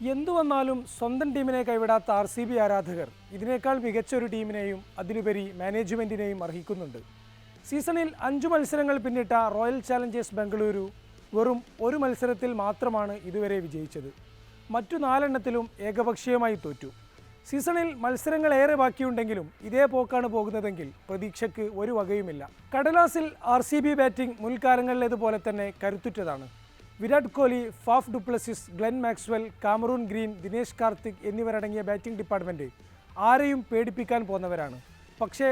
എന്തു വന്നാലും സ്വന്തം ടീമിനെ കൈവിടാത്ത ആർ സി ബി ആരാധകർ ഇതിനേക്കാൾ മികച്ച ഒരു ടീമിനെയും അതിലുപരി മാനേജ്മെന്റിനെയും അർഹിക്കുന്നുണ്ട്. സീസണിൽ അഞ്ച് മത്സരങ്ങൾ പിന്നിട്ട റോയൽ ചാലഞ്ചേഴ്സ് ബംഗളൂരു വെറും ഒരു മത്സരത്തിൽ മാത്രമാണ് ഇതുവരെ വിജയിച്ചത്. മറ്റു നാലെണ്ണത്തിലും ഏകപക്ഷീയമായി തോറ്റു. സീസണിൽ മത്സരങ്ങൾ ഏറെ ബാക്കിയുണ്ടെങ്കിലും ഇതേ പോക്കാണ് പോകുന്നതെങ്കിൽ പ്രതീക്ഷയ്ക്ക് ഒരു വകയുമില്ല. കടലാസിൽ ആർ സി ബി ബാറ്റിംഗ് മുൻകാലങ്ങളിലേതുപോലെ തന്നെ കരുത്തുറ്റതാണ്. Virat Kohli Faf du Plessis Glenn Maxwell Cameron Green Dinesh Karthik എന്നിവരടങ്ങിയ ബാറ്റിംഗ് ഡിപ്പാർട്ട്മെന്റ് ആരെയും പേടിപ്പിക്കാൻ പോന്നവരാണ്. പക്ഷേ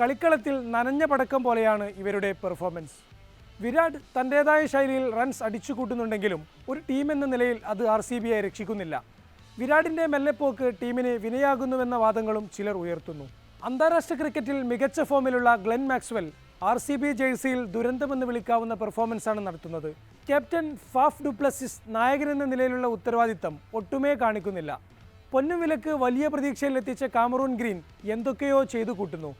കളിക്കളത്തിൽ നനഞ്ഞ പടക്കം പോലെയാണ് ഇവരുടെ പെർഫോമൻസ്. വിരാട് തന്റേതായ ശൈലിയിൽ റൺസ് അടിച്ചു കൂട്ടുന്നുണ്ടെങ്കിലും ഒരു ടീം എന്ന നിലയിൽ അത് ആർ സി ബിയെ രക്ഷിക്കുന്നില്ല. വിരാടിന്റെ മെല്ലെപ്പോക്ക് ടീമിന് വിനയാകുന്നുവെന്ന വാദങ്ങളും ചിലർ ഉയർത്തുന്നു. അന്താരാഷ്ട്ര ക്രിക്കറ്റിൽ മികച്ച ഫോമിലുള്ള Glenn Maxwell R C B ജേഴ്സിയിൽ ദുരന്തമെന്ന് വിളിക്കാവുന്ന പെർഫോമൻസാണ് നടത്തുന്നത്. ക്യാപ്റ്റൻ ഫാഫ് ഡുപ്ലസിസ് നായകനെന്ന നിലയിലുള്ള ഉത്തരവാദിത്തം ഒട്ടുമേ കാണിക്കുന്നില്ല. പൊന്നുവിലക്ക് വലിയ പ്രതീക്ഷയിലെത്തിച്ച കാമറൂൺ ഗ്രീൻ എന്തൊക്കെയോ ചെയ്തു കൂട്ടുന്നു.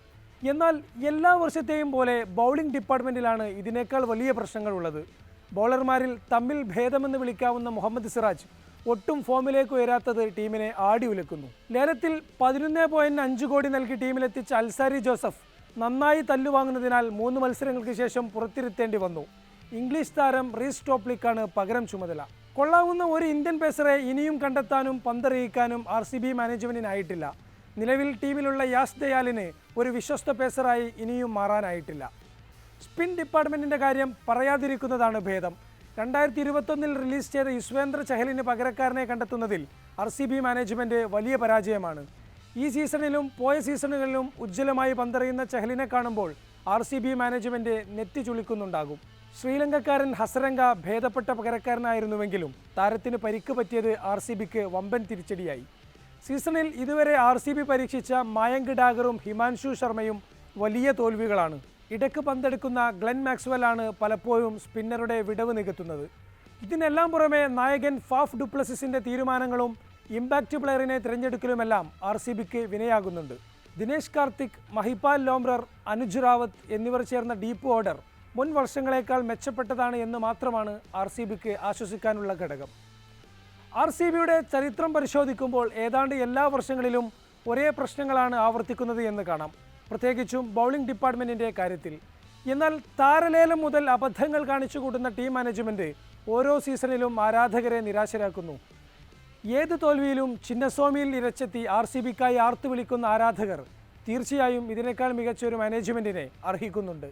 എന്നാൽ എല്ലാ വർഷത്തെയും പോലെ ബൗളിംഗ് ഡിപ്പാർട്ട്മെന്റിലാണ് ഇതിനേക്കാൾ വലിയ പ്രശ്നങ്ങൾ ഉള്ളത്. ബൗളർമാരിൽ തമ്മിൽ ഭേദമെന്ന് വിളിക്കാവുന്ന മുഹമ്മദ് സിറാജ് ഒട്ടും ഫോമിലേക്ക് ഉയരാത്തത് ടീമിനെ ആടി ഉലക്കുന്നു. ലേലത്തിൽ പതിനൊന്ന് പോയിന്റ് അഞ്ച് കോടി നൽകി ടീമിലെത്തിച്ച അൽസാരി ജോസഫ് നന്നായി തല്ലുവാങ്ങുന്നതിനാൽ മൂന്ന് മത്സരങ്ങൾക്ക് ശേഷം പുറത്തിരുത്തേണ്ടി വന്നു. ഇംഗ്ലീഷ് താരം റീസ് ടോപ്ലിക്കാണ് പകരം ചുമതല. കൊള്ളാവുന്ന ഒരു ഇന്ത്യൻ പേസറെ ഇനിയും കണ്ടെത്താനും പന്തറിയിക്കാനും ആർ സി ബി മാനേജ്മെന്റിനായിട്ടില്ല. നിലവിൽ ടീമിലുള്ള യാസ് ദയാലിന് ഒരു വിശ്വസ്ത പേസറായി ഇനിയും മാറാനായിട്ടില്ല. സ്പിൻ ഡിപ്പാർട്ട്മെന്റിന്റെ കാര്യം പറയാതിരിക്കുന്നതാണ് ഭേദം. രണ്ടായിരത്തി ഇരുപത്തൊന്നിൽ റിലീസ് ചെയ്ത യുസ്വേന്ദ്ര ചഹലിന് പകരക്കാരനെ കണ്ടെത്തുന്നതിൽ ആർ സി ബി മാനേജ്മെന്റ് വലിയ പരാജയമാണ്. ഈ സീസണിലും പോയ സീസണുകളിലും ഉജ്ജ്വലമായി പന്തറിയുന്ന ചഹലിനെ കാണുമ്പോൾ ആർ സി ബി മാനേജ്മെന്റ് നെറ്റി ചുളിക്കുന്നുണ്ടാകും. ശ്രീലങ്കക്കാരൻ ഹസരംഗ ഭേദപ്പെട്ട പകരക്കാരനായിരുന്നുവെങ്കിലും താരത്തിന് പരിക്ക് പറ്റിയത് ആർ സി ബിക്ക് വമ്പൻ തിരിച്ചടിയായി. സീസണിൽ ഇതുവരെ ആർ സി ബി പരീക്ഷിച്ച മായങ്ക് ഡാഗറും ഹിമാൻഷു ശർമ്മയും വലിയ തോൽവികളാണ്. ഇടയ്ക്ക് പന്തെടുക്കുന്ന ഗ്ലെൻ മാക്സ്വെൽ ആണ് പലപ്പോഴും സ്പിന്നറുടെ വിടവ് നികത്തുന്നത്. ഇതിനെല്ലാം പുറമെ നായകൻ ഫാഫ് ഡുപ്ലസിസിന്റെ തീരുമാനങ്ങളും ഇമ്പാക്റ്റ് പ്ലെയറിനെ തിരഞ്ഞെടുക്കലുമെല്ലാം ആർ സി ബിക്ക് വിനയാകുന്നുണ്ട്. ദിനേശ് കാർത്തിക് മഹിപാൽ ലോംബ്രർ അനുജ് റാവത്ത് എന്നിവർ ചേർന്ന ഡീപ്പ് ഓർഡർ മുൻ വർഷങ്ങളേക്കാൾ മെച്ചപ്പെട്ടതാണ് എന്ന് മാത്രമാണ് ആർ സി ബിക്ക് ആശ്വസിക്കാനുള്ള ഘടകം. ആർ സി ബിയുടെ ചരിത്രം പരിശോധിക്കുമ്പോൾ ഏതാണ്ട് എല്ലാ വർഷങ്ങളിലും ഒരേ പ്രശ്നങ്ങളാണ് ആവർത്തിക്കുന്നത് എന്ന് കാണാം. പ്രത്യേകിച്ചും ബൗളിംഗ് ഡിപ്പാർട്ട്മെന്റിന്റെ കാര്യത്തിൽ. എന്നാൽ താരലേലം മുതൽ അബദ്ധങ്ങൾ കാണിച്ചു കൂട്ടുന്ന ടീം മാനേജ്മെന്റ് ഓരോ സീസണിലും ആരാധകരെ നിരാശരാക്കുന്നു. ഏത് തോൽവിയിലും ചിന്നസ്വാമിയിൽ ഇരച്ചെത്തി ആർ സി ബിക്കായി ആർത്തു വിളിക്കുന്ന ആരാധകർ തീർച്ചയായും ഇതിനേക്കാൾ മികച്ച ഒരു മാനേജ്മെന്റിനെ അർഹിക്കുന്നുണ്ട്.